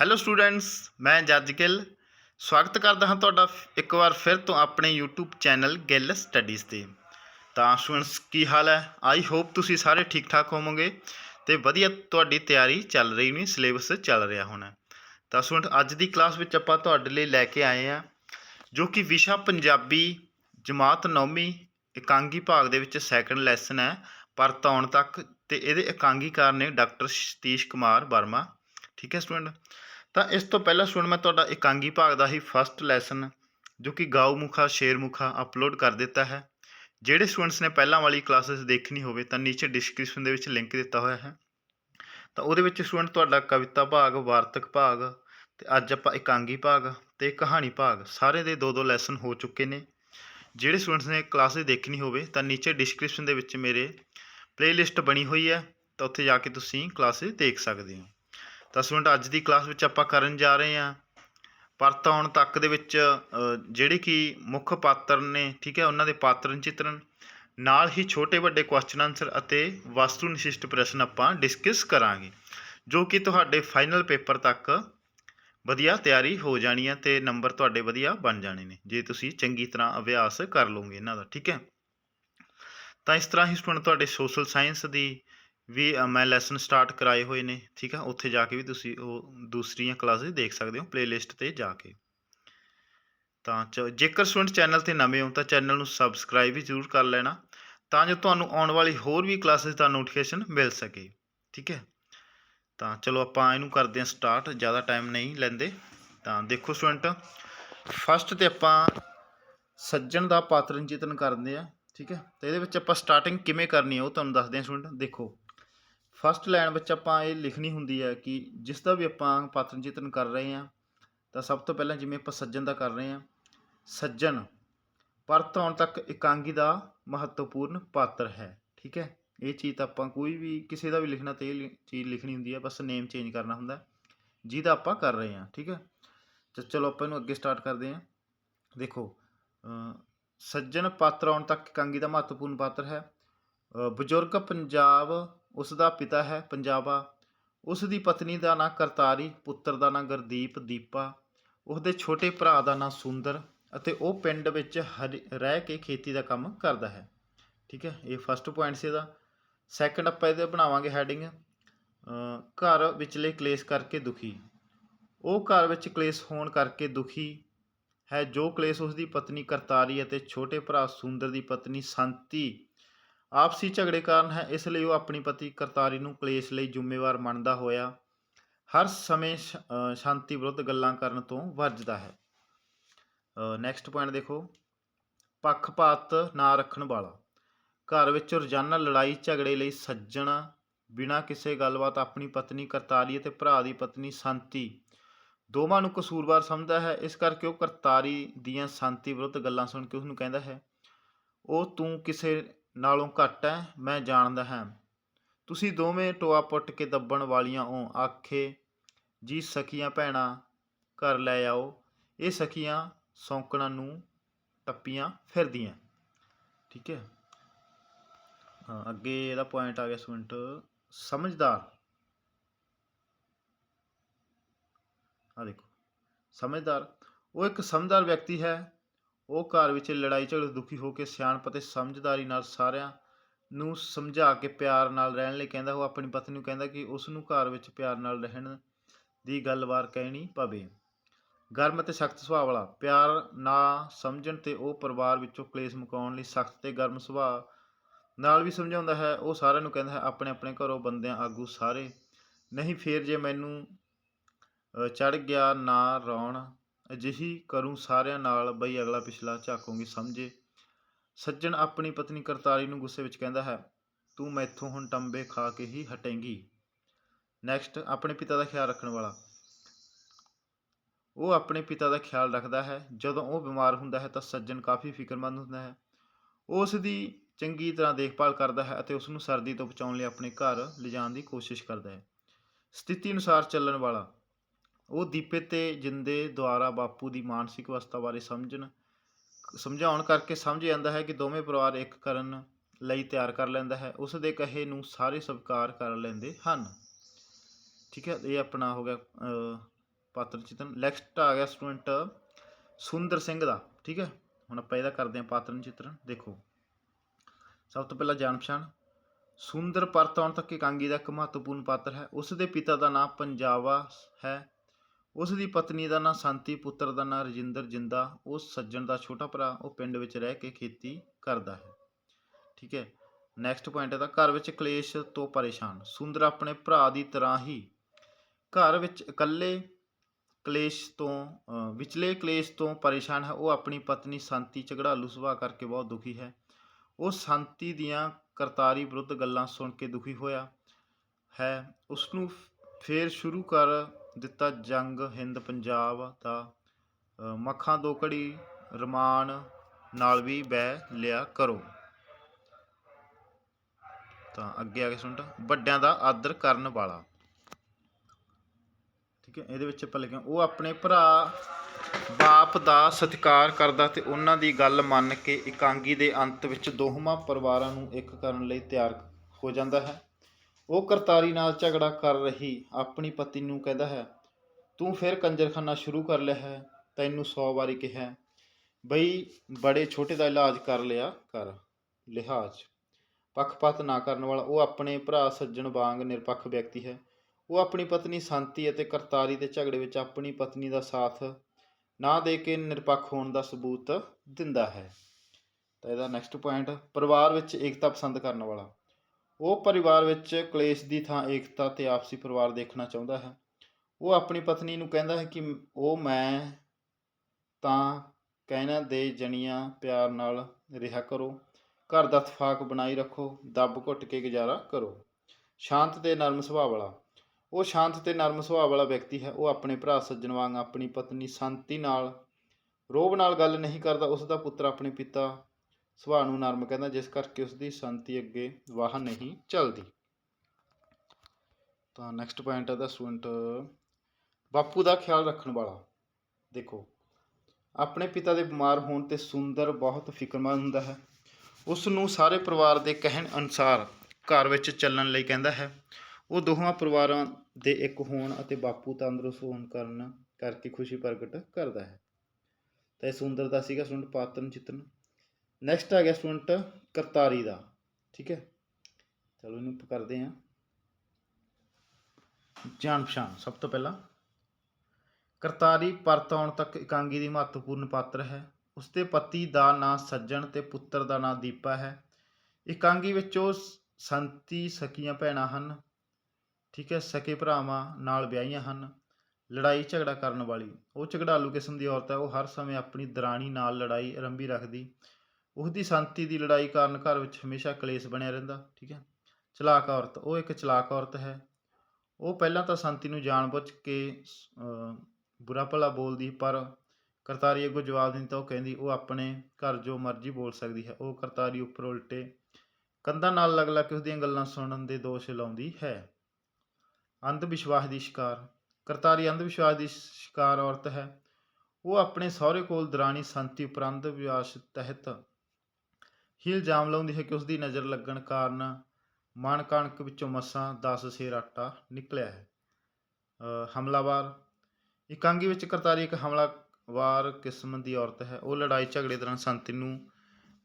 Hello students ਮੈਂ ਜੱਜ ਗਿੱਲ। ਸਵਾਗਤ ਕਰਦਾ ਹਾਂ ਤੁਹਾਡਾ ਇੱਕ ਵਾਰ ਫਿਰ ਤੋਂ ਆਪਣੇ YouTube ਚੈਨਲ ਗਿੱਲ ਸਟੱਡੀਜ਼ ਤੇ। ਤਾਂ ਸਟੂਡੈਂਟਸ ਕੀ ਹਾਲ ਹੈ? ਆਈ ਹੋਪ ਤੁਸੀਂ ਸਾਰੇ ਠੀਕ ਠਾਕ ਹੋਵੋਗੇ ਤੇ ਵਧੀਆ ਤੁਹਾਡੀ ਤਿਆਰੀ ਚੱਲ ਰਹੀ ਨਹੀਂ ਸਿਲੇਬਸ ਚੱਲ ਰਿਹਾ ਹੋਣਾ। ਤਾਂ ਸਟੂਡੈਂਟ ਅੱਜ ਦੀ ਕਲਾਸ ਵਿੱਚ ਆਪਾਂ ਤੁਹਾਡੇ ਲਈ ਲੈ ਕੇ ਆਏ ਹਾਂ, ਜੋ ਕਿ ਵਿਸ਼ਾ ਪੰਜਾਬੀ, ਜਮਾਤ ਨੌਵੀਂ, ਇਕਾਂਗੀ ਭਾਗ ਦੇ ਵਿੱਚ ਸੈਕੰਡ ਲੈਸਨ ਹੈ। ਪਰਤ ਆਉਣ ਤੱਕ ਤੇ ਇਹਦੇ ਇਕਾਂਗੀਕਾਰ ਨੇ ਡਾਕਟਰ ਸਤੀਸ਼ ਕੁਮਾਰ ਵਰਮਾ। ਠੀਕ ਹੈ ਸਟੂਡੈਂਟ ਤਾਂ ਇਸ ਤੋਂ ਪਹਿਲਾਂ ਸਟੂਡੈਂਟ ਮੈਂ ਤੁਹਾਡਾ ਇਕਾਂਗੀ ਭਾਗ ਦਾ ਹੀ ਫਸਟ ਲੈਸਨ ਜੋ ਕਿ ਗਾਉ ਮੁਖਾ ਸ਼ੇਰ ਮੁਖਾ ਅਪਲੋਡ ਕਰ ਦਿੱਤਾ ਹੈ। ਜਿਹੜੇ ਸਟੂਡੈਂਟਸ ਨੇ ਪਹਿਲਾਂ ਵਾਲੀ ਕਲਾਸਿਸ ਦੇਖਣੀ ਹੋਵੇ ਤਾਂ ਨੀਚੇ ਡਿਸਕ੍ਰਿਪਸ਼ਨ ਦੇ ਵਿੱਚ ਲਿੰਕ ਦਿੱਤਾ ਹੋਇਆ ਹੈ। ਤਾਂ ਉਹਦੇ ਵਿੱਚ ਸਟੂਡੈਂਟ ਤੁਹਾਡਾ ਕਵਿਤਾ ਭਾਗ, ਵਾਰਤਕ ਭਾਗ ਤੇ ਅੱਜ ਆਪਾਂ ਇਕਾਂਗੀ ਭਾਗ ਤੇ ਕਹਾਣੀ ਭਾਗ ਸਾਰੇ ਦੇ ਦੋ ਦੋ ਲੈਸਨ ਹੋ ਚੁੱਕੇ ਨੇ। ਜਿਹੜੇ ਸਟੂਡੈਂਟਸ ਨੇ ਕਲਾਸਿਸ ਦੇਖਣੀ ਹੋਵੇ ਤਾਂ ਨੀਚੇ ਡਿਸਕ੍ਰਿਪਸ਼ਨ ਦੇ ਵਿੱਚ ਮੇਰੇ ਪਲੇਲਿਸਟ ਬਣੀ ਹੋਈ ਹੈ। ਤਾਂ ਉੱਥੇ ਜਾ ਕੇ ਤੁਸੀਂ ਕਲਾਸਿਸ ਦੇਖ ਸਕਦੇ ਹੋ। ਤਾਂ ਸਟੂਡੈਂਟ ਅੱਜ ਦੀ ਕਲਾਸ ਵਿੱਚ ਆਪਾਂ ਕਰਨ ਜਾ ਰਹੇ ਹਾਂ ਪਰਤ ਆਉਣ ਤੱਕ ਦੇ ਵਿੱਚ ਜਿਹੜੇ ਕਿ ਮੁੱਖ ਪਾਤਰ ਨੇ, ਠੀਕ ਹੈ, ਉਹਨਾਂ ਦੇ ਪਾਤਰਨ ਚਿੱਤਰਨ। ਨਾਲ ਹੀ ਛੋਟੇ ਵੱਡੇ ਕੁਐਸਚਨ ਆਨਸਰ ਅਤੇ ਵਸਤੂ ਨਿਸ਼ਿਸ਼ਟ ਪ੍ਰਸ਼ਨ ਆਪਾਂ ਡਿਸਕਸ ਕਰਾਂਗੇ, ਜੋ ਕਿ ਤੁਹਾਡੇ ਫਾਈਨਲ ਪੇਪਰ ਤੱਕ ਵਧੀਆ ਤਿਆਰੀ ਹੋ ਜਾਣੀ ਹੈ ਤੇ ਨੰਬਰ ਤੁਹਾਡੇ ਵਧੀਆ ਬਣ ਜਾਣੇ ਨੇ, ਜੇ ਤੁਸੀਂ ਚੰਗੀ ਤਰ੍ਹਾਂ ਅਭਿਆਸ ਕਰ ਲਓਗੇ ਇਹਨਾਂ ਦਾ, ਠੀਕ ਹੈ। ਤਾਂ ਇਸ ਤਰ੍ਹਾਂ ਹੀ ਸਟੂਡੈਂਟ ਤੁਹਾਡੇ ਸੋਸ਼ਲ ਸਾਇੰਸ ਦੀ ਵੀ ਮੈਂ ਲੈਸਨ ਸਟਾਰਟ ਕਰਾਏ ਹੋਏ ਨੇ, ਠੀਕ ਹੈ ਉੱਥੇ ਜਾ ਕੇ ਵੀ ਤੁਸੀਂ ਉਹ ਦੂਸਰੀਆਂ ਕਲਾਸਿਸ ਦੇਖ ਸਕਦੇ ਹੋ ਪਲੇਲਿਸਟ ਤੇ ਜਾ ਕੇ। ਤਾਂ ਚ- ਜੇਕਰ ਸਟੂਡੈਂਟ ਚੈਨਲ ਤੇ ਨਵੇਂ ਹੋ, ਤਾਂ ਚੈਨਲ ਨੂੰ ਸਬਸਕ੍ਰਾਈਬ ਵੀ ਜ਼ਰੂਰ ਕਰ ਲੈਣਾ। ਤਾਂ ਜੋ ਤੁਹਾਨੂੰ ਆਉਣ ਵਾਲੀ ਹੋਰ ਵੀ ਕਲਾਸਿਸ ਦਾ ਨੋਟੀਫਿਕੇਸ਼ਨ ਮਿਲ ਸਕੇ, ਠੀਕ ਹੈ? ਤਾਂ ਚਲੋ ਆਪਾਂ ਇਹਨੂੰ ਕਰਦੇ ਹਾਂ ਸਟਾਰਟ ਜ਼ਿਆਦਾ ਟਾਈਮ ਨਹੀਂ ਲੈਂਦੇ। ਤਾਂ ਦੇਖੋ ਸਟੂਡੈਂਟ ਫਸਟ ਤੇ ਆਪਾਂ ਸੱਜਣ ਦਾ ਪਾਤਰਨ ਚਿਤਰਨ ਕਰਦੇ ਆ ਠੀਕ ਹੈ? ਤੇ ਇਹਦੇ ਵਿੱਚ ਆਪਾਂ ਸਟਾਰਟਿੰਗ ਕਿਵੇਂ ਕਰਨੀ ਹੈ ਉਹ ਤੁਹਾਨੂੰ ਦੱਸਦੇ ਹਾਂ ਸਟੂਡੈਂਟ ਦੇਖੋ। ਫਸਟ ਲਾਈਨ ਵਿੱਚ ਆਪਾਂ ਇਹ ਲਿਖਣੀ ਹੁੰਦੀ ਹੈ ਕਿ ਜਿਸ ਦਾ ਵੀ ਆਪਾਂ ਪਾਤਰ ਚਿਤਰਨ ਕਰ ਰਹੇ ਹਾਂ, ਤਾਂ ਸਭ ਤੋਂ ਪਹਿਲਾਂ ਜਿਵੇਂ ਆਪਾਂ ਸੱਜਣ ਦਾ ਕਰ ਰਹੇ ਹਾਂ, ਸੱਜਣ ਪਰਤ ਆਉਣ ਤੱਕ ਇਕਾਂਗੀ ਦਾ ਮਹੱਤਵਪੂਰਨ ਪਾਤਰ ਹੈ, ਠੀਕ ਹੈ? ਇਹ ਚੀਜ਼ ਤਾਂ ਆਪਾਂ ਕੋਈ ਵੀ ਕਿਸੇ ਦਾ ਵੀ ਲਿਖਣਾ ਤੇ ਇਹ ਲਿ- ਚੀਜ਼ ਲਿਖਣੀ ਹੁੰਦੀ ਹੈ, ਬਸ ਨੇਮ ਚੇਂਜ ਕਰਨਾ ਹੁੰਦਾ ਜਿਹਦਾ ਆਪਾਂ ਕਰ ਰਹੇ ਹਾਂ, ਠੀਕ ਹੈ? ਤਾਂ ਚਲੋ ਆਪਾਂ ਇਹਨੂੰ ਅੱਗੇ ਸਟਾਰਟ ਕਰਦੇ ਹਾਂ। ਦੇਖੋ ਸੱਜਣ ਪਾਤਰ ਆਉਣ ਤੱਕ ਇਕਾਂਗੀ ਦਾ ਮਹੱਤਵਪੂਰਨ ਪਾਤਰ ਹੈ ਬਜ਼ੁਰਗ ਪੰਜਾਬ ਉਸ ਦਾ ਪਿਤਾ ਹੈ ਪੰਜਾਬਾ। ਉਸ ਦੀ ਪਤਨੀ ਦਾ ਨਾਂ ਕਰਤਾਰੀ, ਪੁੱਤਰ ਦਾ ਨਾਂ ਗੁਰਦੀਪ, ਦੀਪਾ। ਉਸ ਦੇ ਛੋਟੇ ਭਰਾ ਦਾ ਨਾਂ ਸੁੰਦਰ ਅਤੇ ਉਹ ਪਿੰਡ ਵਿੱਚ ਹਰ- ਰਹਿ ਕੇ ਖੇਤੀ ਦਾ ਕੰਮ ਕਰਦਾ ਹੈ। ਠੀਕ ਹੈ, ਇਹ ਫਸਟ ਪੁਆਇੰਟ ਸੀ ਇਹਦਾ। ਸੈਕੰਡ ਆਪਾਂ ਇਹਦੇ ਬਣਾਵਾਂਗੇ ਹੈਡਿੰਗ ਘਰ ਵਿਚਲੇ ਕਲੇਸ਼ ਕਰਕੇ ਦੁਖੀ। ਉਹ ਘਰ ਵਿੱਚ ਕਲੇਸ਼ ਹੋਣ ਕਰਕੇ ਦੁਖੀ ਹੈ। ਜੋ ਕਲੇਸ਼ ਉਸ ਦੀ ਪਤਨੀ ਕਰਤਾਰੀ ਅਤੇ ਛੋਟੇ ਭਰਾ ਸੁੰਦਰ ਦੀ ਪਤਨੀ ਸੰਤੀ ਆਪਸੀ ਝਗੜੇ ਕਾਰਨ ਹੈ, ਇਸ ਲਈ ਉਹ ਆਪਣੀ ਪਤੀ ਕਰਤਾਰੀ ਨੂੰ ਕਲੇਸ਼ ਲਈ ਜ਼ਿੰਮੇਵਾਰ ਮੰਨਦਾ ਹੋਇਆ ਹਰ ਸਮੇਂ ਸ਼- ਸ਼ਾਂਤੀ ਵਿਰੁੱਧ ਗੱਲਾਂ ਕਰਨ ਤੋਂ ਵਰਜਦਾ ਹੈ। ਨੈਕਸਟ ਪੁਆਇੰਟ ਦੇਖੋ। ਪੱਖਪਾਤ ਨਾ ਰੱਖਣ ਵਾਲਾ। ਘਰ ਵਿੱਚ ਰੋਜ਼ਾਨਾ ਲੜਾਈ ਝਗੜੇ ਲਈ ਸੱਜਣ ਬਿਨਾਂ ਕਿਸੇ ਗੱਲਬਾਤ ਆਪਣੀ ਪਤਨੀ ਕਰਤਾਰੀ ਅਤੇ ਭਰਾ ਦੀ ਪਤਨੀ ਸੰਤੀ ਦੋਵਾਂ ਨੂੰ ਕਸੂਰਵਾਰ ਸਮਝਦਾ ਹੈ। ਇਸ ਕਰਕੇ ਉਹ ਕਰਤਾਰੀ ਦੀਆਂ ਸ਼ਾਂਤੀ ਵਿਰੁੱਧ ਗੱਲਾਂ ਸੁਣ ਕੇ ਉਸ ਨੂੰ ਕਹਿੰਦਾ ਹੈ, ਉਹ ਤੂੰ ਕਿਸੇ ਨਾਲੋਂ ਘੱਟ ਹੈ ਮੈਂ ਜਾਣਦਾ ਹਾਂ। ਤੁਸੀਂ ਦੋਵੇਂ ਟੋਆ ਪੁੱਟ ਕੇ ਦੱਬਣ ਵਾਲੀਆਂ ਹੋ ਆਖੇ, ਜੀ ਸਖੀਆਂ ਭੈਣਾਂ, ਘਰ ਲੈ ਆਓ। ਇਹ ਸਖੀਆਂ ਸੌਂਕਣਾਂ ਨੂੰ ਟੱਪੀਆਂ ਫਿਰਦੀਆਂ। ਠੀਕ ਹੈ ਹਾਂ, ਅੱਗੇ ਇਹਦਾ ਪੁਆਇੰਟ ਆ ਗਿਆ ਸਟੂਡੈਂਟ ਸਮਝਦਾਰ। ਆ ਦੇਖੋ, ਸਮਝਦਾਰ। ਉਹ ਇੱਕ ਸਮਝਦਾਰ ਵਿਅਕਤੀ ਹੈ ਉਹ ਘਰ ਵਿੱਚ ਲੜਾਈ ਝਗੜੇ ਦੁਖੀ ਹੋ ਕੇ ਸਿਆਣਪ ਅਤੇ ਸਮਝਦਾਰੀ ਨਾਲ ਸਾਰਿਆਂ ਨੂੰ ਸਮਝਾ ਕੇ ਪਿਆਰ ਨਾਲ ਰਹਿਣ ਲਈ ਕਹਿੰਦਾ, ਉਹ ਆਪਣੀ ਪਤਨੀ ਨੂੰ ਕਹਿੰਦਾ ਕਿ ਉਸ ਨੂੰ ਘਰ ਵਿੱਚ ਪਿਆਰ ਨਾਲ ਰਹਿਣ ਦੀ ਗੱਲਬਾਤ ਕਹਿਣੀ ਪਵੇ। ਗਰਮ ਅਤੇ ਸਖਤ ਸੁਭਾਅ ਵਾਲਾ, ਪਿਆਰ ਨਾ ਸਮਝਣ ਤੇ ਉਹ ਪਰਿਵਾਰ ਵਿੱਚੋਂ ਕਲੇਸ਼ ਮੁਕਾਉਣ ਲਈ ਸਖਤ ਤੇ ਗਰਮ ਸੁਭਾਅ ਨਾਲ ਵੀ ਸਮਝਾਉਂਦਾ ਹੈ। ਉਹ ਸਾਰਿਆਂ ਨੂੰ ਕਹਿੰਦਾ ਹੈ, ਆਪਣੇ ਆਪਣੇ ਘਰੋਂ ਬੰਦਿਆਂ ਆਗੂ ਸਾਰੇ। ਨਹੀਂ ਫੇਰ ਜੇ ਮੈਨੂੰ ਚੜ ਗਿਆ ਨਾ ਰੌਣ ਅਜਿਹੀ ਕਰੂੰ ਸਾਰਿਆਂ ਨਾਲ ਬਈ ਅਗਲਾ ਪਿਛਲਾ ਝਾਕੂਗੀ ਸਮਝੇ। ਸੱਜਣ ਆਪਣੀ ਪਤਨੀ ਕਰਤਾਰੀ ਨੂੰ ਗੁੱਸੇ ਵਿੱਚ ਕਹਿੰਦਾ ਹੈ, ਤੂੰ ਮੈਥੋਂ ਹੁਣ ਟੰਬੇ ਖਾ ਕੇ ਹੀ ਹਟੇਂਗੀ। ਨੈਕਸਟ ਆਪਣੇ ਪਿਤਾ ਦਾ ਖਿਆਲ ਰੱਖਣ ਵਾਲਾ। ਉਹ ਆਪਣੇ ਪਿਤਾ ਦਾ ਖਿਆਲ ਰੱਖਦਾ ਹੈ, ਜਦੋਂ ਉਹ ਬਿਮਾਰ ਹੁੰਦਾ ਹੈ ਤਾਂ ਸੱਜਣ ਕਾਫੀ ਫਿਕਰਮੰਦ ਹੁੰਦਾ ਹੈ। ਉਹ ਉਸ ਦੀ ਚੰਗੀ ਤਰ੍ਹਾਂ ਦੇਖਭਾਲ ਕਰਦਾ ਹੈ ਅਤੇ ਉਸ ਨੂੰ ਸਰਦੀ ਤੋਂ ਬਚਾਉਣ ਲਈ ਆਪਣੇ ਘਰ ਲਿਜਾਣ ਦੀ ਕੋਸ਼ਿਸ਼ ਕਰਦਾ ਹੈ। ਸਥਿਤੀ ਅਨੁਸਾਰ ਚੱਲਣ ਵਾਲਾ। ਉਹ ਦੀਪੇ ਤੇ ਜਿੰਦੇ ਦੁਆਰਾ ਬਾਪੂ ਦੀ ਮਾਨਸਿਕ ਅਵਸਥਾ ਬਾਰੇ ਸਮਝਣ, ਸਮਝਾਉਣ ਕਰਕੇ ਸਮਝ ਜਾਂਦਾ ਹੈ ਕਿ ਦੋਵੇਂ ਪਰਿਵਾਰ ਇੱਕ ਕਰਨ ਲਈ ਤਿਆਰ ਕਰ ਲੈਂਦਾ ਹੈ। ਉਸ ਦੇ ਕਹੇ ਨੂੰ ਸਾਰੇ ਸਵੀਕਾਰ ਕਰ ਲੈਂਦੇ ਹਨ। ਠੀਕ ਹੈ, ਇਹ ਆਪਣਾ ਹੋ ਗਿਆ ਪਾਤਰ ਚਿੱਤਰਨ ਨੈਕਸਟ ਆ ਗਿਆ ਸਟੂਡੈਂਟ ਸੁੰਦਰ ਸਿੰਘ ਦਾ। ਠੀਕ ਹੈ, ਹੁਣ ਆਪਾਂ ਇਹਦਾ ਕਰਦੇ ਹਾਂ ਪਾਤਰ ਚਿੱਤਰਨ। ਦੇਖੋ, ਸਭ ਤੋਂ ਪਹਿਲਾਂ ਜਾਣ ਪਛਾਣ। ਸੁੰਦਰ ਪਰਤ ਆਉਣ ਤੱਕ ਇਕਾਂਗੀ ਦਾ ਇੱਕ ਮਹੱਤਵਪੂਰਨ ਪਾਤਰ ਹੈ। ਉਸ ਦੇ ਪਿਤਾ ਦਾ ਨਾਮ ਪੰਜਾਬਾ ਹੈ। ਉਸ ਦੀ ਪਤਨੀ ਦਾ ਨਾਂ ਸੰਤੀ, ਪੁੱਤਰ ਦਾ ਨਾਂ ਰਜਿੰਦਰ ਜਿੰਦਾ, ਉਸ ਸੱਜਣ ਦਾ ਛੋਟਾ ਭਰਾ ਉਹ ਪਿੰਡ ਵਿੱਚ ਰਹਿ ਕੇ ਖੇਤੀ ਕਰਦਾ ਹੈ। ਠੀਕ ਹੈ। ਨੈਕਸਟ ਪੁਆਇੰਟ ਇਹਦਾ ਘਰ ਵਿੱਚ ਕਲੇਸ਼ ਤੋਂ ਪਰੇਸ਼ਾਨ। ਸੁੰਦਰ ਆਪਣੇ ਭਰਾ ਦੀ ਤਰ੍ਹਾਂ ਹੀ ਘਰ ਵਿੱਚ ਇਕੱਲੇ ਕਲੇਸ਼ ਤੋਂ ਵਿਚਲੇ ਕਲੇਸ਼ ਤੋਂ ਪਰੇਸ਼ਾਨ ਹੈ। ਉਹ ਆਪਣੀ ਪਤਨੀ ਸੰਤੀ, ਝਗੜਾਲੂ ਸੁਭਾਅ ਕਰਕੇ ਬਹੁਤ ਦੁਖੀ ਹੈ। ਉਹ ਸੰਤੀ ਦੀਆਂ ਕਰਤਾਰੀ ਵਿਰੁੱਧ ਗੱਲਾਂ ਸੁਣ ਕੇ ਦੁਖੀ ਹੋਇਆ ਹੈ। ਉਸ ਨੂੰ ਫੇਰ ਸ਼ੁਰੂ ਕਰ ਦਿੱਤਾ ਜੰਗ, ਹਿੰਦ, ਪੰਜਾਬ ਦਾ ਮੱਖਾਂ ਦੋ ਘੜੀ ਰਮਾਨ ਨਾਲ ਵੀ ਬਹਿ ਲਿਆ ਕਰੋ। ਤਾਂ ਅੱਗੇ ਆ ਕੇ ਸੁਣਦਾ ਵੱਡਿਆਂ ਦਾ ਆਦਰ ਕਰਨ ਵਾਲਾ। ਠੀਕ ਹੈ, ਇਹਦੇ ਵਿੱਚ ਆਪਾਂ ਲਿਖਿਆ, ਉਹ ਆਪਣੇ ਭਰਾ ਬਾਪ ਦਾ ਸਤਿਕਾਰ ਕਰਦਾ ਤੇ ਉਹਨਾਂ ਦੀ ਗੱਲ ਮੰਨ ਕੇ ਇਕਾਂਗੀ ਦੇ ਅੰਤ ਵਿੱਚ ਦੋਹਵਾਂ ਪਰਿਵਾਰਾਂ ਨੂੰ ਇੱਕ ਕਰਨ ਲਈ ਤਿਆਰ ਹੋ ਜਾਂਦਾ ਹੈ। ਉਹ ਕਰਤਾਰੀ ਨਾਲ ਝਗੜਾ ਕਰ ਰਹੀ ਆਪਣੀ ਪਤੀ ਨੂੰ ਕਹਿੰਦਾ ਹੈ, ਤੂੰ ਫਿਰ ਕੰਜਰਖਾਨਾ ਸ਼ੁਰੂ ਕਰ ਲਿਆ ਹੈ, ਤੈਨੂੰ 100 ਵਾਰੀ ਕਿਹਾ ਬਈ, ਬੜੇ ਛੋਟੇ ਦਾ ਇਲਾਜ ਕਰ ਲਿਆ ਕਰ, ਲਿਹਾਜ਼। ਪੱਖਪਾਤ ਨਾ ਕਰਨ ਵਾਲਾ ਉਹ ਆਪਣੇ ਭਰਾ ਸੱਜਣ ਵਾਂਗ ਨਿਰਪੱਖ ਵਿਅਕਤੀ ਹੈ। ਉਹ ਆਪਣੀ ਪਤਨੀ ਸ਼ਾਂਤੀ ਅਤੇ ਕਰਤਾਰੀ ਦੇ ਝਗੜੇ ਵਿੱਚ ਆਪਣੀ ਪਤਨੀ ਦਾ ਸਾਥ ਨਾ ਦੇ ਕੇ ਨਿਰਪੱਖ ਹੋਣ ਦਾ ਸਬੂਤ ਦਿੰਦਾ ਹੈ। ਤਾਂ ਇਹਦਾ ਨੈਕਸਟ ਪੁਆਇੰਟ ਪਰਿਵਾਰ ਵਿੱਚ ਏਕਤਾ ਪਸੰਦ ਕਰਨ ਵਾਲਾ। ਉਹ ਪਰਿਵਾਰ ਵਿੱਚ ਕਲੇਸ਼ ਦੀ ਥਾਂ ਏਕਤਾ ਤੇ ਆਪਸੀ ਪਰਿਵਾਰ ਦੇਖਣਾ ਚਾਹੁੰਦਾ ਹੈ। ਉਹ ਆਪਣੀ ਪਤਨੀ ਨੂੰ ਕਹਿੰਦਾ ਹੈ ਕਿ ਉਹ ਮੈਂ ਤਾਂ ਕਹਿਣਾ ਦੇ ਜਣੀਆਂ ਪਿਆਰ ਨਾਲ ਰਿਹਾ ਕਰੋ। ਘਰ ਦਾ ਇਤਫਾਕ ਬਣਾਈ ਰੱਖੋ, ਦੱਬ ਘੁੱਟ ਕੇ ਗੁਜ਼ਾਰਾ ਕਰੋ। ਸ਼ਾਂਤ ਤੇ ਨਰਮ ਸੁਭਾਅ ਵਾਲਾ। ਉਹ ਸ਼ਾਂਤ ਤੇ ਨਰਮ ਸੁਭਾਅ ਵਾਲਾ ਵਿਅਕਤੀ ਹੈ। ਉਹ ਆਪਣੇ ਭਰਾ ਸੱਜਣ ਵਾਂਗ ਆਪਣੀ ਪਤਨੀ ਸ਼ਾਂਤੀ ਨਾਲ ਰੋਬ ਨਾਲ ਗੱਲ ਨਹੀਂ ਕਰਦਾ। ਉਸ ਦਾ ਪੁੱਤਰ ਆਪਣੇ ਪਿਤਾ ਸੁਭਾਅ ਨੂੰ ਨਰਮ ਕਹਿੰਦਾ, ਜਿਸ ਕਰਕੇ ਉਸ ਦੀ ਸ਼ਾਂਤੀ ਅੱਗੇ ਵਾਹ ਨਹੀਂ ਚੱਲਦੀ। ਤਾਂ ਨੈਕਸਟ ਪੁਆਇੰਟ ਹੈ ਦਾ ਸਟੂਡੈਂਟ ਬਾਪੂ ਦਾ ਖਿਆਲ ਰੱਖਣ ਵਾਲਾ। ਦੇਖੋ, ਆਪਣੇ ਪਿਤਾ ਦੇ ਬਿਮਾਰ ਹੋਣ ਤੇ ਸੁੰਦਰ ਬਹੁਤ ਫਿਕਰਮੰਦ ਹੁੰਦਾ ਹੈ। ਉਸ ਨੂੰ ਸਾਰੇ ਪਰਿਵਾਰ ਦੇ ਕਹਿਣ ਅਨੁਸਾਰ ਘਰ ਵਿੱਚ ਚੱਲਣ ਲਈ ਕਹਿੰਦਾ ਹੈ। ਉਹ ਦੋਹਾਂ ਪਰਿਵਾਰਾਂ ਦੇ ਇੱਕ ਹੋਣ ਅਤੇ ਬਾਪੂ ਤੰਦਰੁਸਤ ਹੋਣ ਕਾਰਨ ਕਰਕੇ ਖੁਸ਼ੀ ਪ੍ਰਗਟ ਕਰਦਾ ਹੈ। ਤਾਂ ਇਹ ਸੁੰਦਰ ਦਾ ਸੀਗਾ ਸਟੂਡੈਂਟ ਪਾਤਨ ਚਿਤਰਨ ਨੈਕਸਟ ਆ ਗਿਆ ਸਟੂਡੈਂਟ ਕਰਤਾਰੀ ਦਾ, ਠੀਕ ਹੈ? ਚਲੋ ਇਹਨੂੰ ਕਰਦੇ ਹਾਂ। ਜਾਣ ਪਛਾਣ, ਸਭ ਤੋਂ ਪਹਿਲਾਂ। ਕਰਤਾਰੀ ਪਰਤ ਆਉਣ ਤੱਕ ਇਕਾਂਗੀ ਦੀ ਮਹੱਤਵਪੂਰਨ ਪਾਤਰ ਹੈ। ਉਸਦੇ ਪਤੀ ਦਾ ਨਾਂ ਸੱਜਣ ਤੇ ਪੁੱਤਰ ਦਾ ਨਾਂ ਦੀਪਾ ਹੈ। ਇਕਾਂਗੀ ਵਿੱਚ ਉਹ ਸੰਤੀ ਸਕੀਆਂ ਭੈਣਾਂ ਹਨ, ਠੀਕ ਹੈ? ਸਕੇ ਭਰਾਵਾਂ ਨਾਲ ਵਿਆਹੀਆਂ ਹਨ। ਲੜਾਈ ਝਗੜਾ ਕਰਨ ਵਾਲੀ। ਉਹ ਝਗੜਾਲੂ ਕਿਸਮ ਦੀ ਔਰਤ ਹੈ। ਉਹ ਹਰ ਸਮੇਂ ਆਪਣੀ ਦਰਾਣੀ ਨਾਲ ਲੜਾਈ ਆਰੰਭੀ ਰੱਖਦੀ। ਉਸ ਦੀ ਸੰਤੀ ਦੀ ਲੜਾਈ ਕਾਰਨ ਘਰ ਵਿੱਚ ਹਮੇਸ਼ਾ ਕਲੇਸ਼ ਬਣਿਆ ਰਹਿੰਦਾ, ਠੀਕ ਹੈ। ਚਲਾਕ ਔਰਤ, ਉਹ ਇੱਕ ਚਲਾਕ ਔਰਤ ਹੈ। ਉਹ ਪਹਿਲਾਂ ਤਾਂ ਸੰਤੀ ਨੂੰ ਜਾਣਬੁੱਝ ਕੇ ਬੁਰਾ ਭਲਾ ਬੋਲਦੀ, ਪਰ ਕਰਤਾਰੀ ਅੱਗੋਂ ਜਵਾਬ ਦਿੰਦਾ, ਉਹ ਕਹਿੰਦੀ, ਉਹ ਆਪਣੇ ਘਰ ਜੋ ਮਰਜ਼ੀ ਬੋਲ ਸਕਦੀ ਹੈ। ਉਹ ਕਰਤਾਰੀ ਉੱਪਰ ਉਲਟੇ ਕੰਧਾਂ ਨਾਲ ਲੱਗ ਲੱਗ ਕੇ ਉਸਦੀਆਂ ਗੱਲਾਂ ਸੁਣਨ ਦੇ ਦੋਸ਼ ਲਾਉਂਦੀ ਹੈ। ਅੰਧ ਵਿਸ਼ਵਾਸ ਦੀ ਸ਼ਿਕਾਰ, ਕਰਤਾਰੀ ਅੰਧ ਵਿਸ਼ਵਾਸ ਦੀ ਸ਼ਿਕਾਰ ਔਰਤ ਹੈ। ਉਹ ਆਪਣੇ ਸਹੁਰੇ ਕੋਲ ਦਰਾਣੀ ਸੰਤੀ ਉੱਪਰ ਅੰਧ ਵਿਸ਼ਵਾਸ ਤਹਿਤ ਹੀ ਇਲਜ਼ਾਮ ਲਾਉਂਦੀ ਹੈ ਕਿ ਉਸ ਦੀ ਨਜ਼ਰ ਲੱਗਣ ਕਾਰਨ ਮਣ ਕਣਕ ਵਿੱਚੋਂ ਮਸਾਂ 10 ਸੇਰ ਆਟਾ ਨਿਕਲਿਆ ਹੈ। ਅ, ਹਮਲਾਵਰ ਇਕਾਂਗੀ ਵਿੱਚ ਕਰਤਾਰੀ ਇੱਕ ਹਮਲਾਵਰ ਕਿਸਮ ਦੀ ਔਰਤ ਹੈ। ਉਹ ਲੜਾਈ ਝਗੜੇ ਦੌਰਾਨ ਸੰਤੀ ਨੂੰ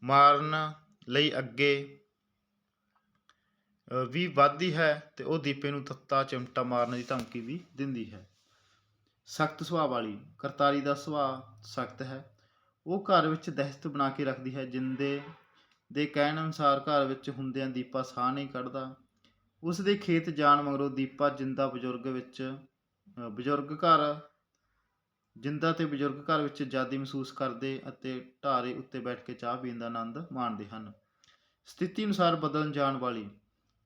ਮਾਰਨ ਲਈ ਅੱਗੇ ਵੀ ਵੱਧਦੀ ਹੈ ਤੇ ਉਹ ਦੀਪੇ ਨੂੰ ਤੱਤਾ ਚਿਮਟਾ ਮਾਰਨ ਦੀ ਧਮਕੀ ਵੀ ਦਿੰਦੀ ਹੈ। ਸਖਤ ਸੁਭਾਅ ਵਾਲੀ ਕਰਤਾਰੀ ਦਾ ਸੁਭਾਅ ਸਖਤ ਹੈ। ਉਹ ਘਰ ਵਿੱਚ ਦਹਿਸ਼ਤ ਬਣਾ ਕੇ ਰੱਖਦੀ ਹੈ ਜਿੰਦੇ ਦੇ ਕਹਿਣ ਅਨੁਸਾਰ ਘਰ ਵਿੱਚ ਹੁੰਦਿਆਂ ਦੀਪਾ ਸਾਹ ਨਹੀਂ ਕੱਢਦਾ। ਉਸ ਦੇ ਖੇਤ ਜਾਣ ਮਗਰੋਂ ਦੀਪਾ ਜਿੰਦਾ ਬਜ਼ੁਰਗ ਵਿੱਚ ਬਜ਼ੁਰਗ ਘਰ, ਜਿੰਦਾ ਤੇ ਬਜ਼ੁਰਗ ਘਰ ਵਿੱਚ ਆਜ਼ਾਦੀ ਮਹਿਸੂਸ ਕਰਦੇ ਅਤੇ ਢਾਰੇ ਉੱਤੇ ਬੈਠ ਕੇ ਚਾਹ ਪੀਣ ਦਾ ਆਨੰਦ ਮਾਣਦੇ ਹਨ। ਸਥਿਤੀ ਅਨੁਸਾਰ ਬਦਲਣ ਜਾਣ ਵਾਲੀ,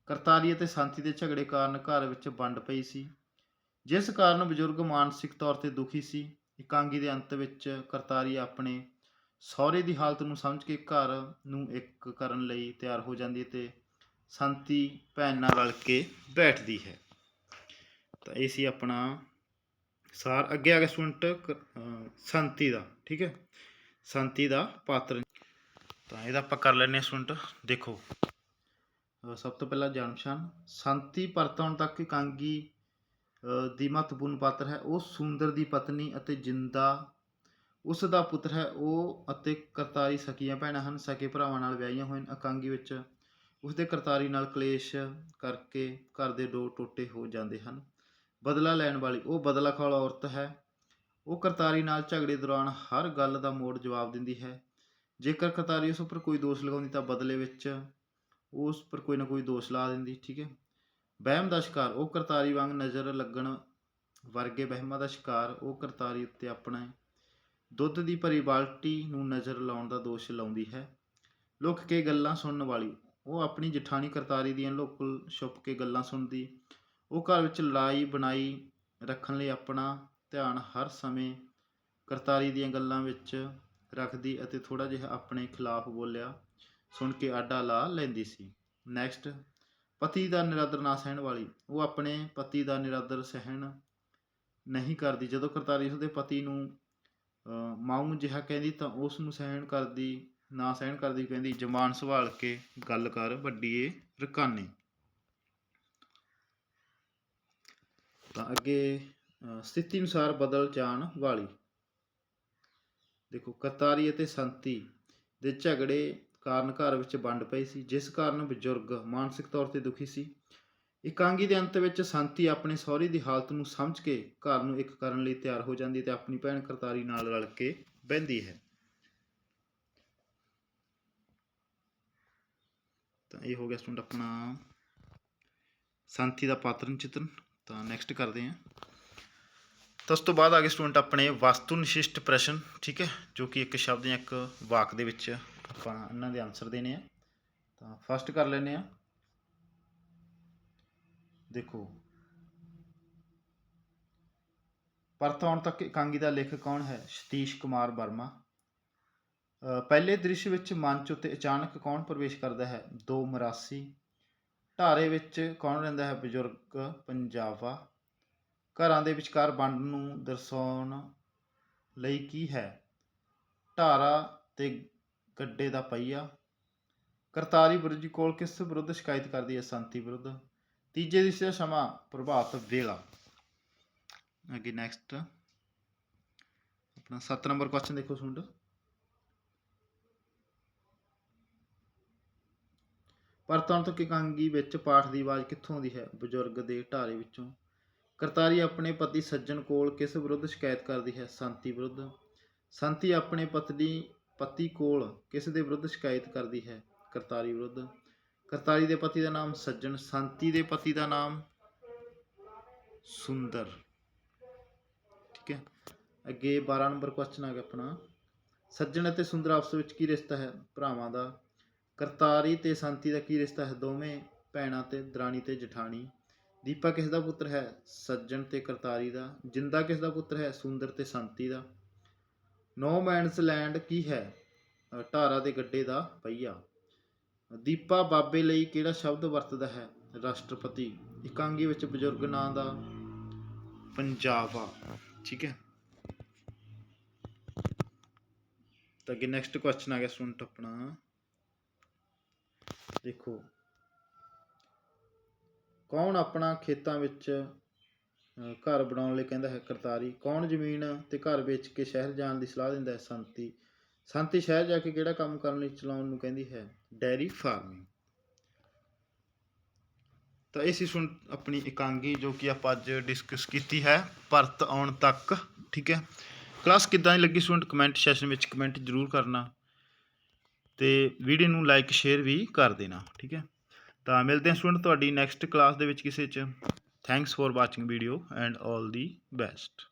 ਕਰਤਾਰੀ ਅਤੇ ਸ਼ਾਂਤੀ ਦੇ ਝਗੜੇ ਕਾਰਨ ਘਰ ਵਿੱਚ ਵੰਡ ਪਈ ਸੀ। ਜਿਸ ਕਾਰਨ ਬਜ਼ੁਰਗ ਮਾਨਸਿਕ ਤੌਰ ਤੇ ਦੁਖੀ ਸੀ। ਇਕਾਂਗੀ ਦੇ ਅੰਤ ਵਿੱਚ ਕਰਤਾਰੀ ਆਪਣੇ ਸਹੁਰੇ ਦੀ ਹਾਲਤ ਨੂੰ ਸਮਝ ਕੇ ਘਰ ਨੂੰ ਇੱਕ ਕਰਨ ਲਈ ਤਿਆਰ ਹੋ ਜਾਂਦੀ ਹੈ ਤੇ ਸ਼ਾਂਤੀ ਭੈਣ ਨਾਲ ਰਲ ਕੇ ਬੈਠਦੀ ਹੈ। ਤਾਂ ਇਹ ਸੀ ਆਪਣਾ ਸਾਰ। ਅੱਗੇ ਆ ਗਿਆ ਸਟੂਡੈਂਟ ਸ਼ਾਂਤੀ ਦਾ, ਠੀਕ ਹੈ? ਸੰਤੀ ਦਾ ਪਾਤਰ। ਤਾਂ ਇਹਦਾ ਆਪਾਂ ਕਰ ਲੈਂਦੇ ਹਾਂ ਸਟੂਡੈਂਟ, ਦੇਖੋ। ਸਭ ਤੋਂ ਪਹਿਲਾਂ ਜਾਣ ਪਛਾਣ। ਸ਼ਾਂਤੀ ਪਰਤਾਉਣ ਤੱਕ ਕਾਂਗੀ ਦੀ ਮਹੱਤਵਪੂਰਨ ਪਾਤਰ ਹੈ। ਉਹ ਸੁੰਦਰ ਦੀ ਪਤਨੀ ਅਤੇ ਜਿੰਦਾ ਉਸ ਦਾ ਪੁੱਤਰ ਹੈ, ਉਹ ਅਤੇ ਕਰਤਾਰੀ ਸਕੀਆਂ ਭੈਣਾਂ ਹਨ, ਸਕੇ ਭਰਾਵਾਂ ਨਾਲ ਵਿਆਹੀਆਂ ਹੋਈਆਂ ਅਕਾਂਗੀ ਵਿੱਚ। ਉਸ ਦੇ ਕਰਤਾਰੀ ਨਾਲ ਕਲੇਸ਼ ਕਰਕੇ ਘਰ ਦੇ ਦੋ ਟੋਟੇ ਹੋ ਜਾਂਦੇ ਹਨ। ਬਦਲਾ ਲੈਣ ਵਾਲੀ, ਉਹ ਬਦਲਾ ਬਦਲਾਖੋਰ ਔਰਤ ਹੈ। ਉਹ ਕਰਤਾਰੀ ਨਾਲ ਝਗੜੇ ਦੌਰਾਨ ਹਰ ਗੱਲ ਦਾ ਮੋੜ ਜਵਾਬ ਦਿੰਦੀ ਹੈ। ਜੇਕਰ ਕਰਤਾਰੀ ਉਸ ਉੱਪਰ ਕੋਈ ਦੋਸ਼ ਲਗਾਉਂਦੀ ਤਾਂ ਬਦਲੇ ਵਿੱਚ ਉਹ ਉਸ ਪਰ ਕੋਈ ਨਾ ਕੋਈ ਦੋਸ਼ ਲਾ ਦਿੰਦੀ, ਠੀਕ ਹੈ। ਵਹਿਮ ਦਾ ਸ਼ਿਕਾਰ, ਉਹ ਕਰਤਾਰੀ ਵਾਂਗ ਨਜ਼ਰ ਲੱਗਣ ਵਰਗੇ ਵਹਿਮਾਂ ਦਾ ਸ਼ਿਕਾਰ, ਉਹ ਕਰਤਾਰੀ ਉੱਤੇ ਆਪਣਾ ਦੁੱਧ ਦੀ ਭਰੀ ਬਾਲਟੀ ਨੂੰ ਨਜ਼ਰ ਲਾਉਣ ਦਾ ਦੋਸ਼ ਲਾਉਂਦੀ ਹੈ। ਲੁੱਕ ਕੇ ਗੱਲਾਂ ਸੁਣਨ ਵਾਲੀ, ਉਹ ਆਪਣੀ ਜਠਾਣੀ ਕਰਤਾਰੀ ਦੀਆਂ ਲੁੱਕ ਛੁਪ ਕੇ ਗੱਲਾਂ ਸੁਣਦੀ। ਉਹ ਘਰ ਵਿੱਚ ਲੜਾਈ ਬਣਾਈ ਰੱਖਣ ਲਈ ਆਪਣਾ ਧਿਆਨ ਹਰ ਸਮੇਂ ਕਰਤਾਰੀ ਦੀਆਂ ਗੱਲਾਂ ਵਿੱਚ ਰੱਖਦੀ ਅਤੇ ਥੋੜਾ ਜਿਹਾ ਆਪਣੇ ਖਿਲਾਫ ਬੋਲਿਆ, ਸੁਣ ਕੇ ਆਡਾ ਲਾ ਲੈਂਦੀ ਸੀ। ਨੈਕਸਟ ਪਤੀ ਦਾ ਨਿਰਾਦਰ ਨਾ ਸਹਿਣ ਵਾਲੀ, ਉਹ ਆਪਣੇ ਪਤੀ ਦਾ ਨਿਰਾਦਰ ਸਹਿਣ ਨਹੀਂ ਕਰਦੀ। ਜਦੋਂ ਕਰਤਾਰੀ ਉਸਦੇ ਪਤੀ ਨੂੰ ਮਾਊ ਜਿਹਾ ਕਹਿੰਦੀ ਤਾਂ ਉਸ ਨੂੰ ਸਹਿਣ ਕਰਦੀ, ਨਾ ਸਹਿਣ ਕਰਦੀ ਕਹਿੰਦੀ, ਜਮਾਨ ਸੰਭਾਲ ਕੇ ਗੱਲ ਕਰ ਵੱਡੀਏ ਰਕਾਨੇ। ਤਾਂ ਅੱਗੇ ਸਥਿਤੀ ਅਨੁਸਾਰ ਬਦਲ ਜਾਣ ਵਾਲੀ। ਦੇਖੋ, ਕਰਤਾਰੀ ਅਤੇ ਸੰਤੀ ਦੇ ਝਗੜੇ ਕਾਰਨ ਘਰ ਵਿੱਚ ਵੰਡ ਪਈ ਸੀ, ਜਿਸ ਕਾਰਨ ਬਜ਼ੁਰਗ ਮਾਨਸਿਕ ਤੌਰ ਤੇ ਦੁਖੀ ਸੀ। ਇਕਾਂਗੀ ਦੇ ਅੰਤ ਵਿੱਚ ਸੰਤੀ ਆਪਣੇ ਸਹੁਰੇ ਦੀ ਹਾਲਤ ਨੂੰ ਸਮਝ ਕੇ ਘਰ ਨੂੰ ਇੱਕ ਕਰਨ ਲਈ ਤਿਆਰ ਹੋ ਜਾਂਦੀ ਤੇ ਆਪਣੀ ਭੈਣ ਕਰਤਾਰੀ ਨਾਲ ਰਲ ਕੇ ਬਹਿੰਦੀ ਹੈ। ਤਾਂ ਇਹ ਹੋ ਗਿਆ ਸਟੂਡੈਂਟ ਆਪਣਾ ਸੰਤੀ ਦਾ ਪਾਤਰਨ ਚਿਤਰਨ ਤਾਂ ਨੈਕਸਟ ਕਰਦੇ ਹਾਂ। ਤਾਂ ਉਸ ਤੋਂ ਬਾਅਦ ਆ ਗਏ ਸਟੂਡੈਂਟ ਆਪਣੇ ਵਸਤੂ ਨਿਸ਼ਿਸ਼ਟ ਪ੍ਰਸ਼ਨ, ਠੀਕ ਹੈ, ਜੋ ਕਿ ਇੱਕ ਸ਼ਬਦ ਜਾਂ ਇੱਕ ਵਾਕ ਦੇ ਵਿੱਚ ਆਪਾਂ ਇਹਨਾਂ ਦੇ ਆਨਸਰ ਦੇਣੇ ਆ। ਤਾਂ ਫਸਟ ਕਰ ਲੈਨੇ ਆ ਦੇਖੋ। ਪਰਤ ਆਉਣ ਤੱਕ ਇਕਾਂਗੀ ਦਾ ਲੇਖਕ ਕੌਣ ਹੈ? ਸਤੀਸ਼ ਕੁਮਾਰ ਵਰਮਾ। ਅ, ਪਹਿਲੇ ਦ੍ਰਿਸ਼ ਵਿੱਚ ਮੰਚ ਉੱਤੇ ਅਚਾਨਕ ਕੌਣ ਪ੍ਰਵੇਸ਼ ਕਰਦਾ ਹੈ? ਦੋ ਮਰਾਸੀ। ਢਾਰੇ ਵਿੱਚ ਕੌਣ ਰਹਿੰਦਾ ਹੈ? ਬਜ਼ੁਰਗ ਪੰਜਾਬਾ ਘਰਾਂ ਦੇ ਵਿਚਕਾਰ ਵੰਡ ਨੂੰ ਦਰਸਾਉਣ ਲਈ ਕੀ ਹੈ? ਢਾਰਾ ਤੇ ਗੱਡੇ ਦਾ ਪਹੀਆ। ਕਰਤਾਰੀ ਬੁਰਜੀ ਕੋਲ ਕਿਸ ਵਿਰੁੱਧ ਸ਼ਿਕਾਇਤ ਕਰਦੀ ਹੈ? ਸੰਤੀ ਵਿਰੁੱਧ। ਤੀਜੇ ਦਿਸ ਦਾ ਸਮਾਂ ਪ੍ਰਭਾਤ ਵੇਲਾ। ਅੱਗੇ ਨੈਕਸਟ ਆਪਣਾ 7 ਨੰਬਰ ਕੁਐਸਚਨ ਦੇਖੋ ਸੁੰਡ ਪਰਤਨ ਤੋਂ ਇਕਾਂਗੀ ਵਿੱਚ ਪਾਠ ਦੀ ਆਵਾਜ਼ ਕਿੱਥੋਂ ਆਉਂਦੀ ਹੈ? ਬਜ਼ੁਰਗ ਦੇ ਢਾਰੇ ਵਿੱਚੋਂ। ਕਰਤਾਰੀ ਆਪਣੇ ਪਤੀ ਸੱਜਣ ਕੋਲ ਕਿਸ ਵਿਰੁੱਧ ਸ਼ਿਕਾਇਤ ਕਰਦੀ ਹੈ? ਸੰਤੀ ਵਿਰੁੱਧ। ਸੰਤੀ ਆਪਣੇ ਪਤਨੀ, ਪਤੀ ਕੋਲ ਕਿਸ ਦੇ ਵਿਰੁੱਧ ਸ਼ਿਕਾਇਤ ਕਰਦੀ ਹੈ? ਕਰਤਾਰੀ ਵਿਰੁੱਧ। ਕਰਤਾਰੀ ਦੇ ਪਤੀ ਦਾ ਨਾਮ, ਸੱਜਣ ਸੰਤੀ ਦੇ ਪਤੀ ਦਾ ਨਾਮ, ਸੁੰਦਰ। ਠੀਕ ਹੈ? ਅੱਗੇ 12 ਨੰਬਰ ਕੁਐਸਚਨ ਆ ਗਿਆ ਆਪਣਾ। ਸੱਜਣ ਅਤੇ ਸੁੰਦਰ ਆਪਸ ਵਿੱਚ ਕੀ ਰਿਸ਼ਤਾ ਹੈ? ਭਰਾਵਾਂ ਦਾ। ਕਰਤਾਰੀ ਤੇ ਸੰਤੀ ਦਾ ਕੀ ਰਿਸ਼ਤਾ ਹੈ? ਦੋਵੇਂ ਭੈਣਾਂ ਤੇ, ਦਰਾਣੀ ਤੇ ਜਠਾਣੀ। ਦੀਪਾ ਕਿਸ ਦਾ ਪੁੱਤਰ ਹੈ? ਸੱਜਣ ਤੇ ਕਰਤਾਰੀ ਦਾ। ਜਿੰਦਾ ਕਿਸ ਦਾ ਪੁੱਤਰ ਹੈ? ਸੁੰਦਰ ਤੇ ਸੰਤੀ ਦਾ। ਨੋ ਮੈਨਸ ਲੈਂਡ ਕੀ ਹੈ? ਢਾਰਾ ਦੇ ਗੱਡੇ ਦਾ ਪਹੀਆ। ਦੀਪਾ ਬਾਬੇ ਲਈ ਕਿਹੜਾ ਸ਼ਬਦ ਵਰਤਦਾ ਹੈ? ਰਾਸ਼ਟਰਪਤੀ। ਇਕਾਂਗੀ ਵਿੱਚ ਬਜ਼ੁਰਗ ਨਾਂ ਦਾ ਪੰਜਾਬਾ। ਠੀਕ ਹੈ। ਤਾਂ ਅੱਗੇ ਨੈਕਸਟ ਕੁਐਸਚਨ ਆ ਗਿਆ ਸਟੂਡੈਂਟ ਆਪਣਾ ਦੇਖੋ। ਕੌਣ ਆਪਣਾ ਖੇਤਾਂ ਵਿੱਚ ਘਰ ਬਣਾਉਣ ਲਈ ਕਹਿੰਦਾ ਹੈ ਕਰਤਾਰੀ? ਕੌਣ ਜ਼ਮੀਨ ਤੇ ਘਰ ਵੇਚ ਕੇ ਸ਼ਹਿਰ ਜਾਣ ਦੀ ਸਲਾਹ ਦਿੰਦਾ ਹੈ? ਸੰਤੀ। ਸੰਤੀ ਸ਼ਹਿਰ ਜਾ ਕੇ ਕਿਹੜਾ ਕੰਮ ਕਰਨ ਲਈ ਚਲਾਉਣ ਨੂੰ ਕਹਿੰਦੀ ਹੈ? Dairy farming. ਤਾਂ ਇਹ ਸੀ ਸੁਣ ਆਪਣੀ ਇਕਾਂਗੀ ਜੋ ਕਿ ਆਪਾਂ ਅੱਜ ਡਿਸਕਸ ਕੀਤੀ ਹੈ ਪਰਤ ਆਉਣ ਤੱਕ, ਠੀਕ ਹੈ? ਕਲਾਸ ਕਿੱਦਾਂ ਦੀ ਲੱਗੀ ਸਟੂਡੈਂਟ ਕਮੈਂਟ ਸੈਸ਼ਨ ਵਿੱਚ ਕਮੈਂਟ ਜ਼ਰੂਰ ਕਰਨਾ ਤੇ ਵੀਡੀਓ ਨੂੰ ਲਾਈਕ ਸ਼ੇਅਰ ਵੀ ਕਰ ਦੇਣਾ, ਠੀਕ ਹੈ? ਤਾਂ ਮਿਲਦੇ ਹਾਂ ਸਟੂਡੈਂਟ ਤੁਹਾਡੀ ਨੈਕਸਟ ਕਲਾਸ ਦੇ ਵਿੱਚ ਕਿਸੇ ਚ। Thanks for watching video and all the best